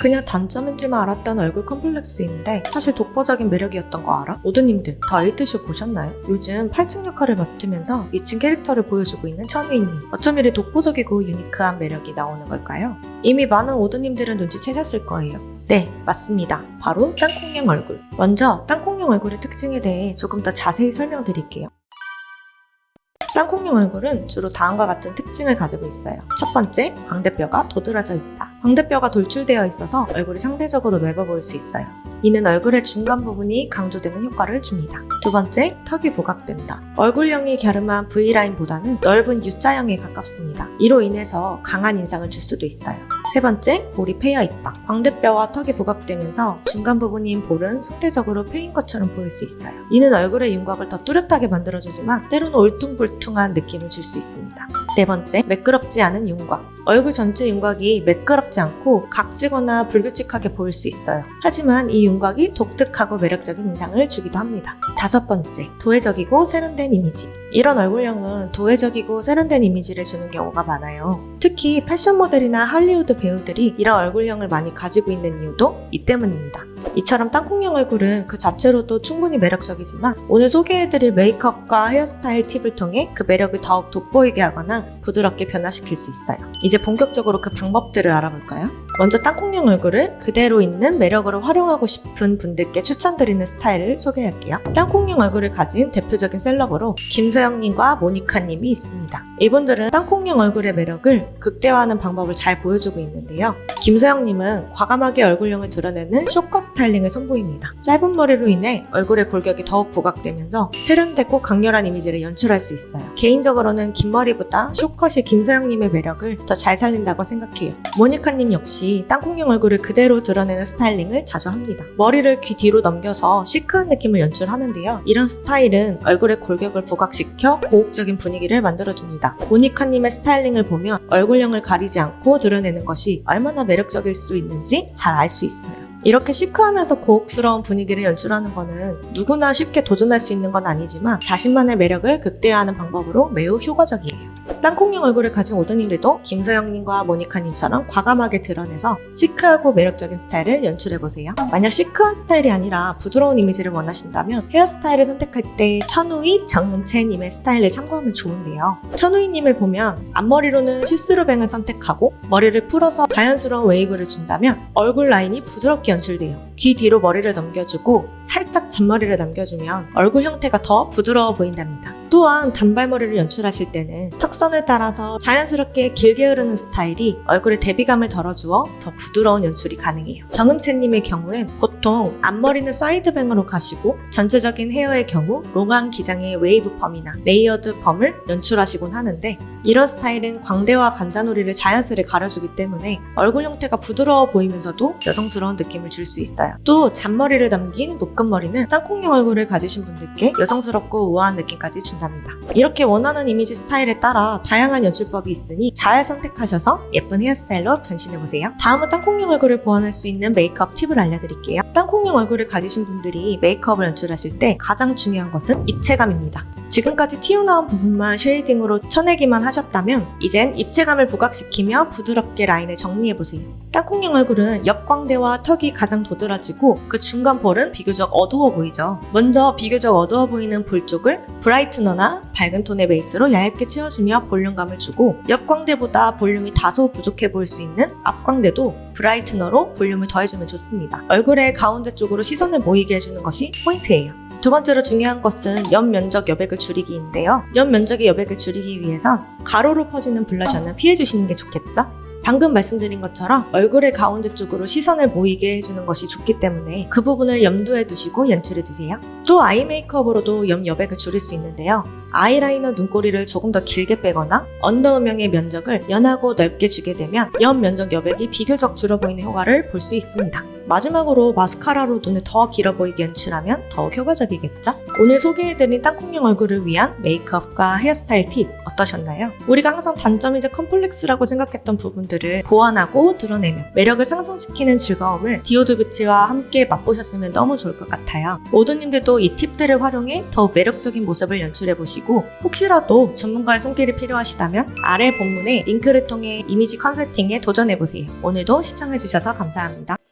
그냥 단점인 줄만 알았던 얼굴 컴플렉스인데 사실 독보적인 매력이었던 거 알아? 모두님들 다 에이트쇼 보셨나요? 요즘 8층 역할을 맡으면서 미친 캐릭터를 보여주고 있는 천우희님 어쩜 이리 독보적이고 유니크한 매력이 나오는 걸까요? 이미 많은 오드님들은 눈치채셨을 거예요. 네, 맞습니다. 바로 땅콩형 얼굴. 먼저 땅콩형 얼굴의 특징에 대해 조금 더 자세히 설명드릴게요. 땅콩형 얼굴은 주로 다음과 같은 특징을 가지고 있어요. 첫 번째, 광대뼈가 도드라져 있다. 광대뼈가 돌출되어 있어서 얼굴이 상대적으로 넓어 보일 수 있어요. 이는 얼굴의 중간 부분이 강조되는 효과를 줍니다. 두 번째, 턱이 부각된다. 얼굴형이 갸름한 V라인보다는 넓은 U자형에 가깝습니다. 이로 인해서 강한 인상을 줄 수도 있어요. 세 번째, 볼이 패여 있다. 광대뼈와 턱이 부각되면서 중간 부분인 볼은 상대적으로 패인 것처럼 보일 수 있어요. 이는 얼굴의 윤곽을 더 뚜렷하게 만들어주지만 때로는 울퉁불퉁한 느낌을 줄 수 있습니다. 네 번째, 매끄럽지 않은 윤곽. 얼굴 전체 윤곽이 매끄럽지 않고 각지거나 불규칙하게 보일 수 있어요. 하지만 이 윤곽이 독특하고 매력적인 인상을 주기도 합니다. 다섯 번째, 도회적이고 세련된 이미지. 이런 얼굴형은 도회적이고 세련된 이미지를 주는 경우가 많아요. 특히 패션 모델이나 할리우드 배우들이 이런 얼굴형을 많이 가지고 있는 이유도 이 때문입니다. 이처럼 땅콩형 얼굴은 그 자체로도 충분히 매력적이지만 오늘 소개해드릴 메이크업과 헤어스타일 팁을 통해 그 매력을 더욱 돋보이게 하거나 부드럽게 변화시킬 수 있어요. 이제 본격적으로 그 방법들을 알아볼까요? 먼저 땅콩형 얼굴을 그대로 있는 매력으로 활용하고 싶은 분들께 추천드리는 스타일을 소개할게요. 땅콩형 얼굴을 가진 대표적인 셀럽으로 김서영님과 모니카님이 있습니다. 이분들은 땅콩형 얼굴의 매력을 극대화하는 방법을 잘 보여주고 있는데요. 김서영님은 과감하게 얼굴형을 드러내는 쇼컷 스 타일링을 선보입니다. 짧은 머리로 인해 얼굴의 골격이 더욱 부각되면서 세련되고 강렬한 이미지를 연출할 수 있어요. 개인적으로는 긴 머리보다 쇼컷이 김서영님의 매력을 더 잘 살린다고 생각해요. 모니카님 역시 땅콩형 얼굴을 그대로 드러내는 스타일링을 자주 합니다. 머리를 귀 뒤로 넘겨서 시크한 느낌을 연출하는데요. 이런 스타일은 얼굴의 골격을 부각시켜 고혹적인 분위기를 만들어줍니다. 모니카님의 스타일링을 보면 얼굴형을 가리지 않고 드러내는 것이 얼마나 매력적일 수 있는지 잘 알 수 있어요. 이렇게 시크하면서 고혹스러운 분위기를 연출하는 거는 누구나 쉽게 도전할 수 있는 건 아니지만 자신만의 매력을 극대화하는 방법으로 매우 효과적이에요. 땅콩형 얼굴을 가진 오드님들도 김서영님과 모니카님처럼 과감하게 드러내서 시크하고 매력적인 스타일을 연출해보세요. 만약 시크한 스타일이 아니라 부드러운 이미지를 원하신다면 헤어스타일을 선택할 때 천우희, 정은채님의 스타일을 참고하면 좋은데요. 천우희님을 보면 앞머리로는 시스루뱅을 선택하고 머리를 풀어서 자연스러운 웨이브를 준다면 얼굴 라인이 부드럽게 연출돼요. 귀 뒤로 머리를 넘겨주고 살짝 잔머리를 남겨주면 얼굴 형태가 더 부드러워 보인답니다. 또한 단발머리를 연출하실 때는 턱선을 따라서 자연스럽게 길게 흐르는 스타일이 얼굴에 대비감을 덜어주어 더 부드러운 연출이 가능해요. 정은채님의 경우엔 보통 앞머리는 사이드뱅으로 가시고 전체적인 헤어의 경우 롱한 기장의 웨이브 펌이나 레이어드 펌을 연출하시곤 하는데 이런 스타일은 광대와 관자놀이를 자연스레 가려주기 때문에 얼굴 형태가 부드러워 보이면서도 여성스러운 느낌을 줄 수 있어요. 또 잔머리를 남긴 묶음머리는 땅콩형 얼굴을 가지신 분들께 여성스럽고 우아한 느낌까지 준답니다. 이렇게 원하는 이미지 스타일에 따라 다양한 연출법이 있으니 잘 선택하셔서 예쁜 헤어스타일로 변신해보세요. 다음은 땅콩형 얼굴을 보완할 수 있는 메이크업 팁을 알려드릴게요. 땅콩형 얼굴을 가지신 분들이 메이크업을 연출하실 때 가장 중요한 것은 입체감입니다. 지금까지 튀어나온 부분만 쉐이딩으로 쳐내기만 하셨다면 이젠 입체감을 부각시키며 부드럽게 라인을 정리해보세요. 땅콩형 얼굴은 옆광대와 턱이 가장 도드라지고 그 중간 볼은 비교적 어두워 보이죠. 먼저 비교적 어두워 보이는 볼 쪽을 브라이트너나 밝은 톤의 베이스로 얇게 채워주며 볼륨감을 주고 옆광대보다 볼륨이 다소 부족해 보일 수 있는 앞광대도 브라이트너로 볼륨을 더해주면 좋습니다. 얼굴의 가운데 쪽으로 시선을 모이게 해주는 것이 포인트예요. 두 번째로 중요한 것은 옆 면적 여백을 줄이기인데요. 옆 면적의 여백을 줄이기 위해선 가로로 퍼지는 블러셔는 피해주시는 게 좋겠죠? 방금 말씀드린 것처럼 얼굴의 가운데 쪽으로 시선을 모이게 해주는 것이 좋기 때문에 그 부분을 염두에 두시고 연출해 주세요. 또 아이 메이크업으로도 옆 여백을 줄일 수 있는데요. 아이라이너 눈꼬리를 조금 더 길게 빼거나 언더 음영의 면적을 연하고 넓게 주게 되면 옆 면적 여백이 비교적 줄어 보이는 효과를 볼 수 있습니다. 마지막으로 마스카라로 눈을 더 길어 보이게 연출하면 더욱 효과적이겠죠? 오늘 소개해드린 땅콩형 얼굴을 위한 메이크업과 헤어스타일 팁 어떠셨나요? 우리가 항상 단점이자 컴플렉스라고 생각했던 부분들을 보완하고 드러내며 매력을 상승시키는 즐거움을 디오드 뷰티와 함께 맛보셨으면 너무 좋을 것 같아요. 모두님들도 이 팁들을 활용해 더욱 매력적인 모습을 연출해보시고 혹시라도 전문가의 손길이 필요하시다면 아래 본문의 링크를 통해 이미지 컨설팅에 도전해보세요. 오늘도 시청해주셔서 감사합니다.